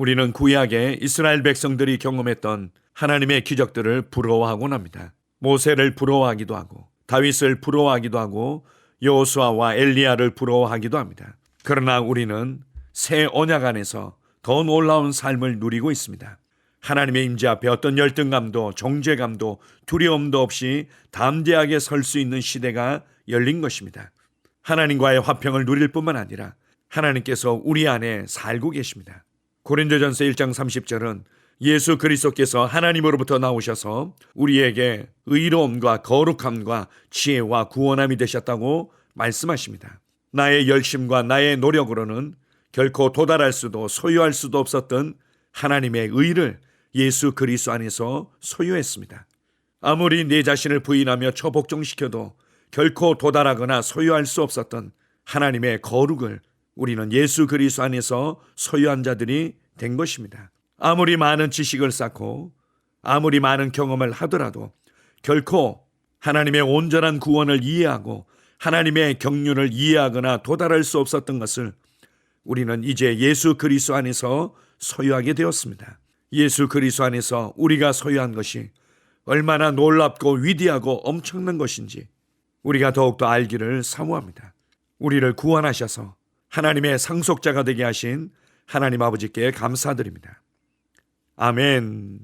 우리는 구약의 이스라엘 백성들이 경험했던 하나님의 기적들을 부러워하곤 합니다. 모세를 부러워하기도 하고 다윗을 부러워하기도 하고 여호수아와 엘리야를 부러워하기도 합니다. 그러나 우리는 새 언약 안에서 더 놀라운 삶을 누리고 있습니다. 하나님의 임재 앞에 어떤 열등감도 정죄감도 두려움도 없이 담대하게 설 수 있는 시대가 열린 것입니다. 하나님과의 화평을 누릴 뿐만 아니라 하나님께서 우리 안에 살고 계십니다. 고린도전서 1장 30절은 예수 그리스도께서 하나님으로부터 나오셔서 우리에게 의로움과 거룩함과 지혜와 구원함이 되셨다고 말씀하십니다. 나의 열심과 나의 노력으로는 결코 도달할 수도 소유할 수도 없었던 하나님의 의를 예수 그리스도 안에서 소유했습니다. 아무리 내 자신을 부인하며 처복종시켜도 결코 도달하거나 소유할 수 없었던 하나님의 거룩을 우리는 예수 그리스도 안에서 소유한 자들이 된 것입니다. 아무리 많은 지식을 쌓고 아무리 많은 경험을 하더라도 결코 하나님의 온전한 구원을 이해하고 하나님의 경륜을 이해하거나 도달할 수 없었던 것을 우리는 이제 예수 그리스도 안에서 소유하게 되었습니다. 예수 그리스도 안에서 우리가 소유한 것이 얼마나 놀랍고 위대하고 엄청난 것인지 우리가 더욱더 알기를 사모합니다. 우리를 구원하셔서 하나님의 상속자가 되게 하신 하나님 아버지께 감사드립니다. 아멘.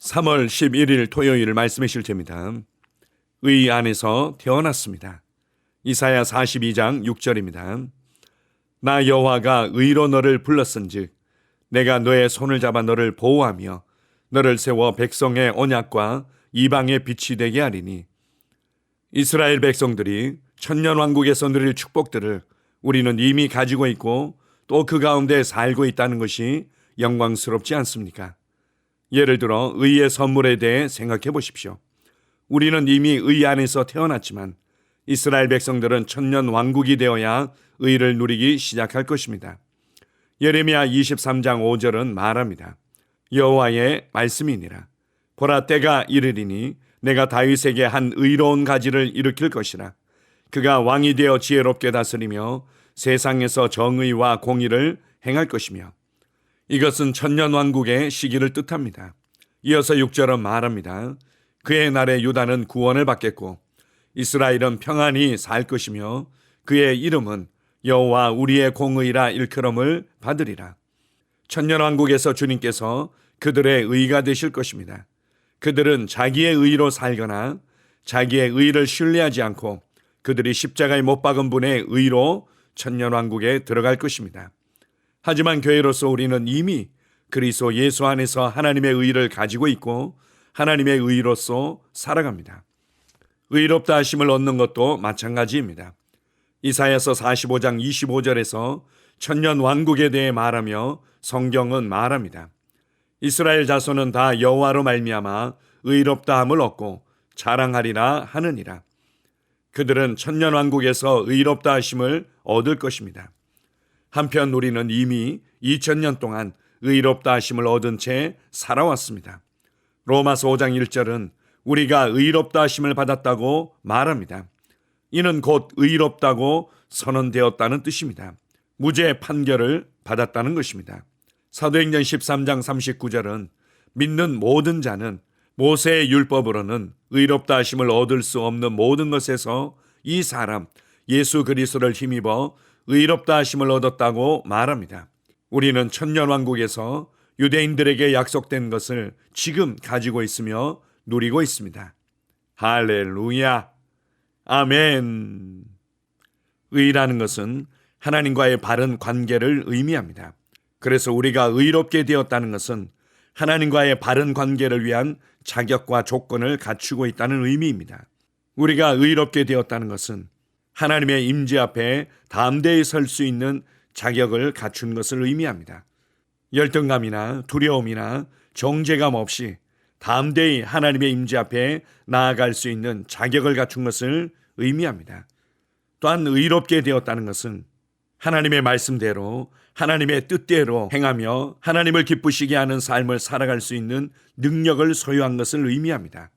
3월 11일 토요일 말씀의 실제입니다. 의 안에서 태어났습니다. 이사야 42장 6절입니다. 나 여호와가 의로 너를 불렀은즉 내가 너의 손을 잡아 너를 보호하며 너를 세워 백성의 언약과 이방의 빛이 되게 하리니 이스라엘 백성들이 천년 왕국에서 누릴 축복들을 우리는 이미 가지고 있고 또 그 가운데 살고 있다는 것이 영광스럽지 않습니까? 예를 들어 의의 선물에 대해 생각해 보십시오. 우리는 이미 의 안에서 태어났지만 이스라엘 백성들은 천년 왕국이 되어야 의를 누리기 시작할 것입니다. 예레미야 23장 5절은 말합니다. 여호와의 말씀이니라. 보라 때가 이르리니 내가 다윗에게 한 의로운 가지를 일으킬 것이라. 그가 왕이 되어 지혜롭게 다스리며 세상에서 정의와 공의를 행할 것이며 이것은 천년 왕국의 시기를 뜻합니다. 이어서 6절은 말합니다. 그의 날에 유다는 구원을 받겠고 이스라엘은 평안히 살 것이며 그의 이름은 여호와 우리의 공의라 일컬음을 받으리라. 천년 왕국에서 주님께서 그들의 의가 되실 것입니다. 그들은 자기의 의로 살거나 자기의 의를 신뢰하지 않고 그들이 십자가에 못 박은 분의 의로 천년 왕국에 들어갈 것입니다. 하지만 교회로서 우리는 이미 그리스도 예수 안에서 하나님의 의를 가지고 있고 하나님의 의로서 살아갑니다. 의롭다 하심을 얻는 것도 마찬가지입니다. 이사야서 45장 25절에서 천년 왕국에 대해 말하며 성경은 말합니다. 이스라엘 자손은 다 여호와로 말미암아 의롭다함을 얻고 자랑하리라 하느니라. 그들은 천년 왕국에서 의롭다 하심을 얻을 것입니다. 한편 우리는 이미 2000년 동안 의롭다 하심을 얻은 채 살아왔습니다. 로마서 5장 1절은 우리가 의롭다 하심을 받았다고 말합니다. 이는 곧 의롭다고 선언되었다는 뜻입니다. 무죄 판결을 받았다는 것입니다. 사도행전 13장 39절은 믿는 모든 자는 모세의 율법으로는 의롭다 하심을 얻을 수 없는 모든 것에서 이 사람 예수 그리스도를 힘입어 의롭다 하심을 얻었다고 말합니다. 우리는 천년 왕국에서 유대인들에게 약속된 것을 지금 가지고 있으며 누리고 있습니다. 할렐루야. 아멘. 의라는 것은 하나님과의 바른 관계를 의미합니다. 그래서 우리가 의롭게 되었다는 것은 하나님과의 바른 관계를 위한 자격과 조건을 갖추고 있다는 의미입니다. 우리가 의롭게 되었다는 것은 하나님의 임재 앞에 담대히 설 수 있는 자격을 갖춘 것을 의미합니다. 열등감이나 두려움이나 정죄감 없이 담대히 하나님의 임재 앞에 나아갈 수 있는 자격을 갖춘 것을 의미합니다. 또한 의롭게 되었다는 것은 하나님의 말씀대로 하나님의 뜻대로 행하며 하나님을 기쁘시게 하는 삶을 살아갈 수 있는 능력을 소유한 것을 의미합니다.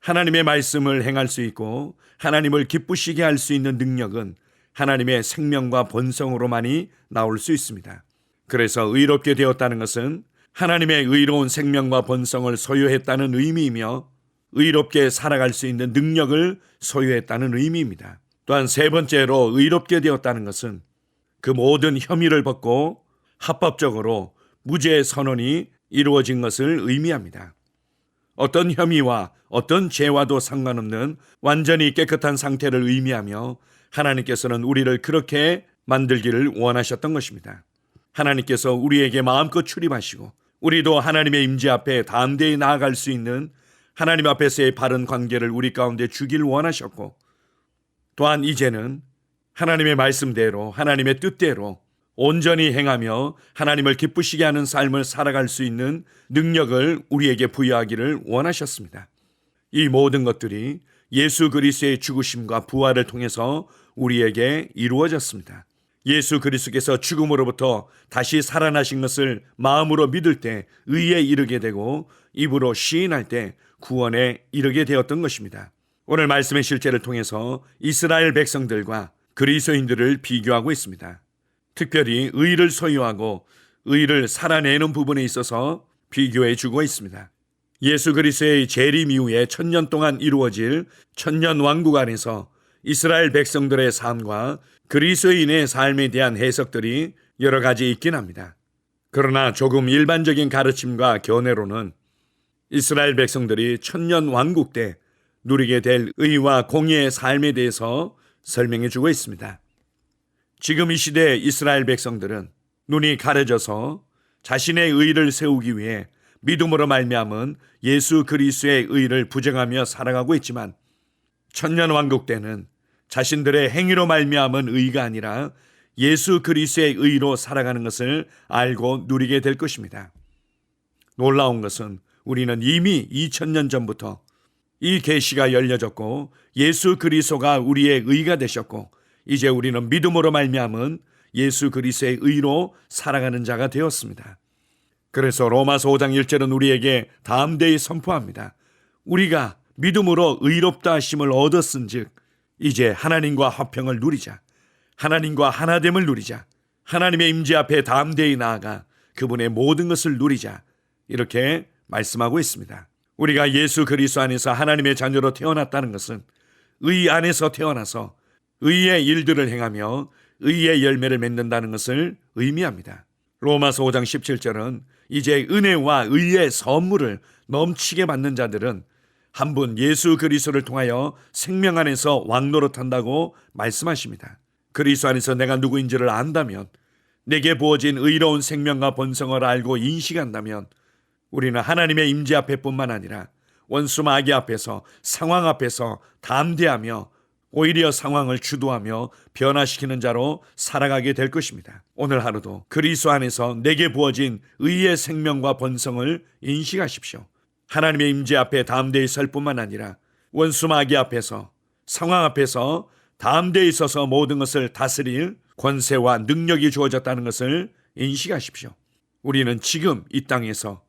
하나님의 말씀을 행할 수 있고 하나님을 기쁘시게 할 수 있는 능력은 하나님의 생명과 본성으로만이 나올 수 있습니다. 그래서 의롭게 되었다는 것은 하나님의 의로운 생명과 본성을 소유했다는 의미이며 의롭게 살아갈 수 있는 능력을 소유했다는 의미입니다. 또한 세 번째로 의롭게 되었다는 것은 그 모든 혐의를 벗고 합법적으로 무죄 선언이 이루어진 것을 의미합니다. 어떤 혐의와 어떤 죄와도 상관없는 완전히 깨끗한 상태를 의미하며 하나님께서는 우리를 그렇게 만들기를 원하셨던 것입니다. 하나님께서 우리에게 마음껏 출입하시고 우리도 하나님의 임재 앞에 담대히 나아갈 수 있는 하나님 앞에서의 바른 관계를 우리 가운데 주길 원하셨고 또한 이제는 하나님의 말씀대로 하나님의 뜻대로 온전히 행하며 하나님을 기쁘시게 하는 삶을 살아갈 수 있는 능력을 우리에게 부여하기를 원하셨습니다. 이 모든 것들이 예수 그리스도의 죽으심과 부활을 통해서 우리에게 이루어졌습니다. 예수 그리스도께서 죽음으로부터 다시 살아나신 것을 마음으로 믿을 때 의에 이르게 되고 입으로 시인할 때 구원에 이르게 되었던 것입니다. 오늘 말씀의 실제를 통해서 이스라엘 백성들과 그리스도인들을 비교하고 있습니다. 특별히 의를 소유하고 의를 살아내는 부분에 있어서 비교해 주고 있습니다. 예수 그리스도의 재림 이후에 천년 동안 이루어질 천년 왕국 안에서 이스라엘 백성들의 삶과 그리스도인의 삶에 대한 해석들이 여러 가지 있긴 합니다. 그러나 조금 일반적인 가르침과 견해로는 이스라엘 백성들이 천년 왕국 때 누리게 될 의와 공의의 삶에 대해서 설명해 주고 있습니다. 지금 이 시대 이스라엘 백성들은 눈이 가려져서 자신의 의를 세우기 위해 믿음으로 말미암은 예수 그리스도의 의를 부정하며 살아가고 있지만 천년 왕국 때는 자신들의 행위로 말미암은 의가 아니라 예수 그리스도의 의로 살아가는 것을 알고 누리게 될 것입니다. 놀라운 것은 우리는 이미 2000년 전부터 이 계시가 열려졌고 예수 그리스도가 우리의 의가 되셨고 이제 우리는 믿음으로 말미암은 예수 그리스도의 의로 살아가는 자가 되었습니다. 그래서 로마서 5장 1절은 우리에게 담대히 선포합니다. 우리가 믿음으로 의롭다 하심을 얻었은즉 이제 하나님과 화평을 누리자. 하나님과 하나됨을 누리자. 하나님의 임재 앞에 담대히 나아가 그분의 모든 것을 누리자. 이렇게 말씀하고 있습니다. 우리가 예수 그리스도 안에서 하나님의 자녀로 태어났다는 것은 의 안에서 태어나서 의의 일들을 행하며 의의 열매를 맺는다는 것을 의미합니다. 로마서 5장 17절은 이제 은혜와 의의 선물을 넘치게 받는 자들은 한 분 예수 그리스도를 통하여 생명 안에서 왕노릇한다고 말씀하십니다. 그리스도 안에서 내가 누구인지를 안다면 내게 부어진 의로운 생명과 본성을 알고 인식한다면 우리는 하나님의 임재 앞에뿐만 아니라 원수 마귀 앞에서 상황 앞에서 담대하며 오히려 상황을 주도하며 변화시키는 자로 살아가게 될 것입니다. 오늘 하루도 그리스도 안에서 내게 부어진 의의 생명과 본성을 인식하십시오. 하나님의 임재 앞에 담대히 설 뿐만 아니라 원수 마귀 앞에서 상황 앞에서 담대히 서서 모든 것을 다스릴 권세와 능력이 주어졌다는 것을 인식하십시오. 우리는 지금 이 땅에서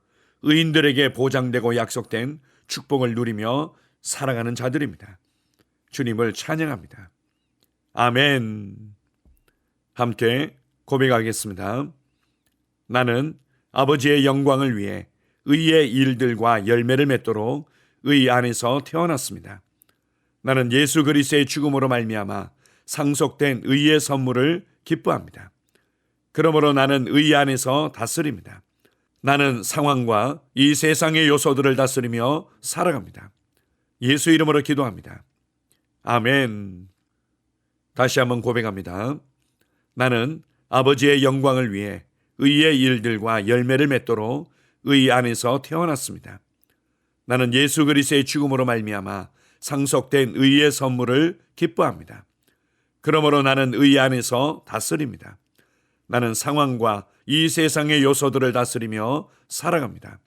의인들에게 보장되고 약속된 축복을 누리며 살아가는 자들입니다. 주님을 찬양합니다. 아멘. 함께 고백하겠습니다. 나는 아버지의 영광을 위해 의의 일들과 열매를 맺도록 의 안에서 태어났습니다. 나는 예수 그리스도의 죽음으로 말미암아 상속된 의의 선물을 기뻐합니다. 그러므로 나는 의 안에서 다스립니다. 나는 상황과 이 세상의 요소들을 다스리며 살아갑니다. 예수 이름으로 기도합니다. 아멘. 다시 한번 고백합니다. 나는 아버지의 영광을 위해 의의 일들과 열매를 맺도록 의 안에서 태어났습니다. 나는 예수 그리스도의 죽음으로 말미암아 상속된 의의 선물을 기뻐합니다. 그러므로 나는 의 안에서 다스립니다. 나는 상황과 이 세상의 요소들을 다스리며 살아갑니다.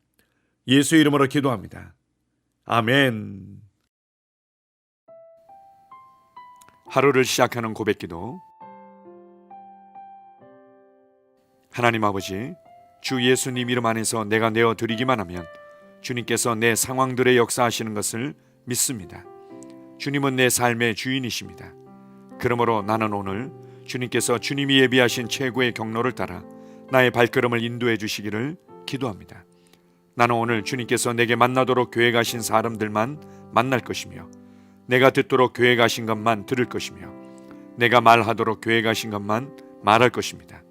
예수 이름으로 기도합니다. 아멘. 하루를 시작하는 고백 기도 하나님 아버지 주 예수님 이름 안에서 내가 내어 드리기만 하면 주님께서 내 상황들의 역사하시는 것을 믿습니다. 주님은 내 삶의 주인이십니다. 그러므로 나는 오늘 주님께서 주님이 예비하신 최고의 경로를 따라 나의 발걸음을 인도해 주시기를 기도합니다. 나는 오늘 주님께서 내게 만나도록 교회 가신 사람들만 만날 것이며 내가 듣도록 교회 가신 것만 들을 것이며 내가 말하도록 교회 가신 것만 말할 것입니다.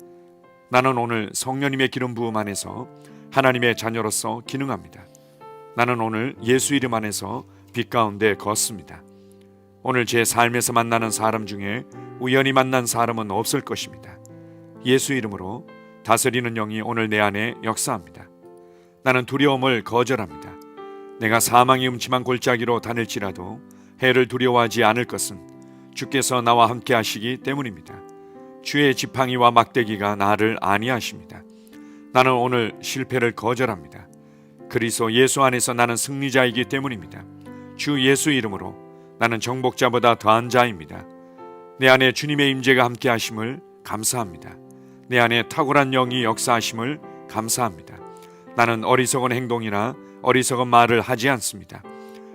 나는 오늘 성령님의 기름 부음 안에서 하나님의 자녀로서 기능합니다. 나는 오늘 예수 이름 안에서 빛 가운데 걷습니다. 오늘 제 삶에서 만나는 사람 중에 우연히 만난 사람은 없을 것입니다. 예수 이름으로 다스리는 영이 오늘 내 안에 역사합니다. 나는 두려움을 거절합니다. 내가 사망의 음침한 골짜기로 다닐지라도 해를 두려워하지 않을 것은 주께서 나와 함께 하시기 때문입니다. 주의 지팡이와 막대기가 나를 안위하십니다. 나는 오늘 실패를 거절합니다. 그리스도 예수 안에서 나는 승리자이기 때문입니다. 주 예수 이름으로 나는 정복자보다 더한 자입니다. 내 안에 주님의 임재가 함께 하심을 감사합니다. 내 안에 탁월한 영이 역사하심을 감사합니다. 나는 어리석은 행동이나 어리석은 말을 하지 않습니다.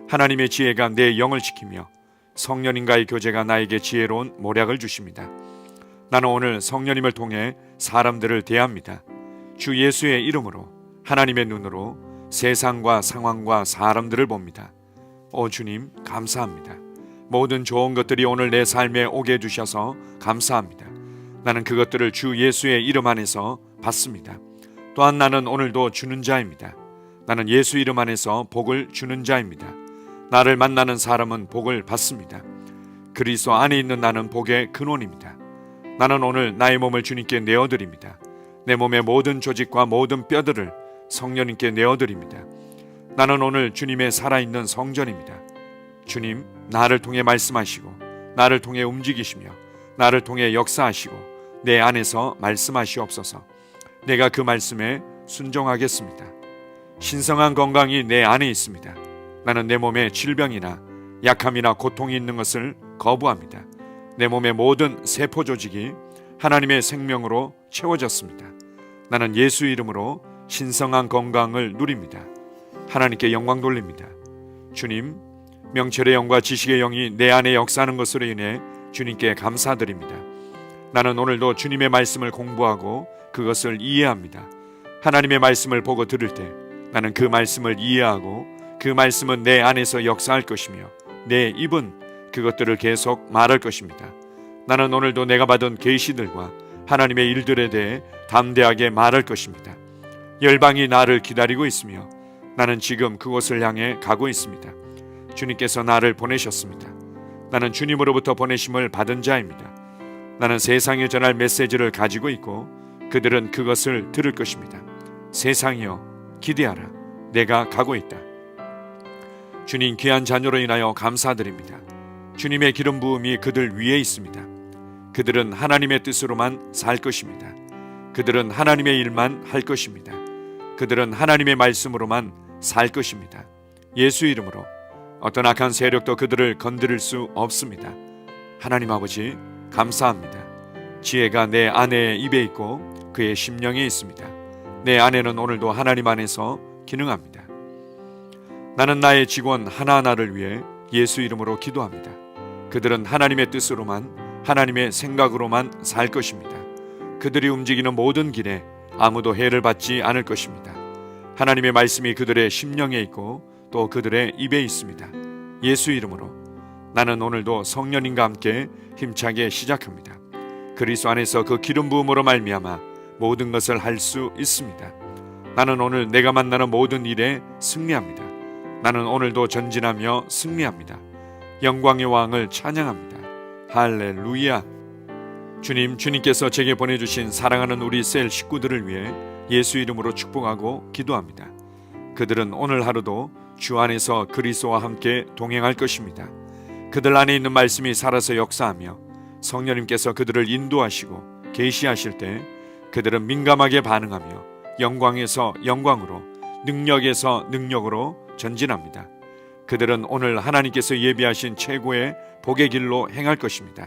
하나님의 지혜가 내 영을 지키며 성령님과의 교제가 나에게 지혜로운 모략을 주십니다. 나는 오늘 성령님을 통해 사람들을 대합니다. 주 예수의 이름으로 하나님의 눈으로 세상과 상황과 사람들을 봅니다. 오 주님 감사합니다. 모든 좋은 것들이 오늘 내 삶에 오게 해주셔서 감사합니다. 나는 그것들을 주 예수의 이름 안에서 받습니다. 또한 나는 오늘도 주는 자입니다. 나는 예수 이름 안에서 복을 주는 자입니다. 나를 만나는 사람은 복을 받습니다. 그리스도 안에 있는 나는 복의 근원입니다. 나는 오늘 나의 몸을 주님께 내어드립니다. 내 몸의 모든 조직과 모든 뼈들을 성령님께 내어드립니다. 나는 오늘 주님의 살아있는 성전입니다. 주님, 나를 통해 말씀하시고, 나를 통해 움직이시며, 나를 통해 역사하시고, 내 안에서 말씀하시옵소서. 내가 그 말씀에 순종하겠습니다. 신성한 건강이 내 안에 있습니다. 나는 내 몸에 질병이나 약함이나 고통이 있는 것을 거부합니다. 내 몸의 모든 세포 조직이 하나님의 생명으로 채워졌습니다. 나는 예수 이름으로 신성한 건강을 누립니다. 하나님께 영광 돌립니다. 주님, 명철의 영과 지식의 영이 내 안에 역사하는 것으로 인해 주님께 감사드립니다. 나는 오늘도 주님의 말씀을 공부하고 그것을 이해합니다. 하나님의 말씀을 보고 들을 때 나는 그 말씀을 이해하고 그 말씀은 내 안에서 역사할 것이며 내 입은 그것들을 계속 말할 것입니다. 나는 오늘도 내가 받은 계시들과 하나님의 일들에 대해 담대하게 말할 것입니다. 열방이 나를 기다리고 있으며 나는 지금 그곳을 향해 가고 있습니다. 주님께서 나를 보내셨습니다. 나는 주님으로부터 보내심을 받은 자입니다. 나는 세상에 전할 메시지를 가지고 있고 그들은 그것을 들을 것입니다. 세상이여 기대하라. 내가 가고 있다. 주님 귀한 자녀로 인하여 감사드립니다. 주님의 기름 부음이 그들 위에 있습니다. 그들은 하나님의 뜻으로만 살 것입니다. 그들은 하나님의 일만 할 것입니다. 그들은 하나님의 말씀으로만 살 것입니다. 예수 이름으로 어떤 악한 세력도 그들을 건드릴 수 없습니다. 하나님 아버지 감사합니다. 지혜가 내 아내의 입에 있고 그의 심령에 있습니다. 내 아내는 오늘도 하나님 안에서 기능합니다. 나는 나의 직원 하나하나를 위해 예수 이름으로 기도합니다. 그들은 하나님의 뜻으로만 하나님의 생각으로만 살 것입니다. 그들이 움직이는 모든 길에 아무도 해를 받지 않을 것입니다. 하나님의 말씀이 그들의 심령에 있고 또 그들의 입에 있습니다. 예수 이름으로 나는 오늘도 성령님과 함께 힘차게 시작합니다. 그리스도 안에서 그 기름 부음으로 말미암아 모든 것을 할 수 있습니다. 나는 오늘 내가 만나는 모든 일에 승리합니다. 나는 오늘도 전진하며 승리합니다. 영광의 왕을 찬양합니다. 할렐루야. 주님, 주님께서 제게 보내주신 사랑하는 우리 셀 식구들을 위해 예수 이름으로 축복하고 기도합니다. 그들은 오늘 하루도 주 안에서 그리스도와 함께 동행할 것입니다. 그들 안에 있는 말씀이 살아서 역사하며 성령님께서 그들을 인도하시고 계시하실 때 그들은 민감하게 반응하며 영광에서 영광으로 능력에서 능력으로 전진합니다. 그들은 오늘 하나님께서 예비하신 최고의 복의 길로 행할 것입니다.